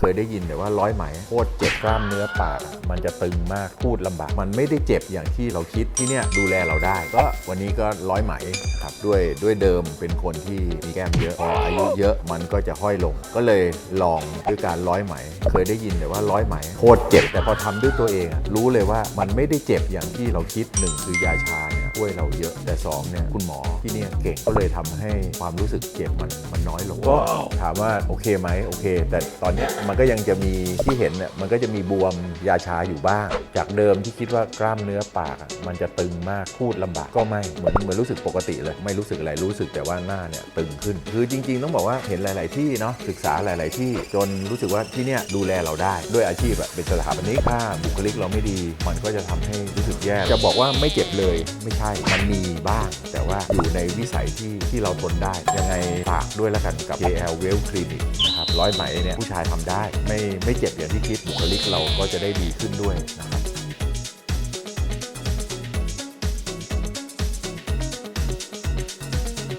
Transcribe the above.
เคยได้ยินแต่ว่าร้อยไหมโคตรเจ็บกล้ามเนื้อปาก มันจะตึงมากพูดลำบาก มันไม่ได้เจ็บอย่างที่เราคิดที่เนี่ยดูแลเราได้ ก็วันนี้ก็ร้อยไหมครับด้วยด้วยเดิมเป็นคนที่มีแก้มเยอะพออายุเยอะมันก็จะห้อยลง ก็เลยลองด้วยการร้อยไหม เคยได้ยินแต่ว่าร้อยไหมโคตรเจ็บแต่พอทำด้วยตัวเองรู้เลยว่ามันไม่ได้เจ็บอย่างที่เราคิดหนึ่งคือยาชาเนี่ย ช่วยเราเยอะ แต่สองเนี่ย คุณหมอที่เนี่ยเก่งก็เลยทำให้ความรู้สึกเจ็บมันมันน้อยลง ก็ถามว่าโอเคไหมโอเค แต่ตอนเนี้ยมันก็ยังจะมีที่เห็นเนี่ยมันก็จะมีบวมยาชาอยู่บ้าง จากเดิมที่คิดว่ากล้ามเนื้อปากอะมันจะตึงมากพูดลำบากก็ไม่เหมือนเหมือนรู้สึกปกติเลยไม่รู้สึกอะไรรู้สึกแต่ว่าหน้าเนี่ยตึงขึ้น คือจริง ๆ ต้องบอกว่าเห็นหลาย ๆ ที่เนาะศึกษาหลาย ๆ ที่จนรู้สึกว่าที่เนี่ยดูแลเราได้ ด้วยอาชีพอะเป็นสถาปนิกถ้าบุคลิกเราไม่ดี มันก็จะทำให้รู้สึกแย่จะบอกว่าไม่เจ็บเลยไม่ใช่มันมีบ้าง แต่ว่าอยู่ในวิสัยที่ที่เราทนได้ ยังไงฝากด้วยแล้วกันกับ KL Well Clinic นะครับร้อยไหมเนี่ยผู้ชายทำได้ ไม่ไม่เจ็บอย่างที่คิดบุคลิกเราก็จะได้ดีขึ้นด้วยนะครับ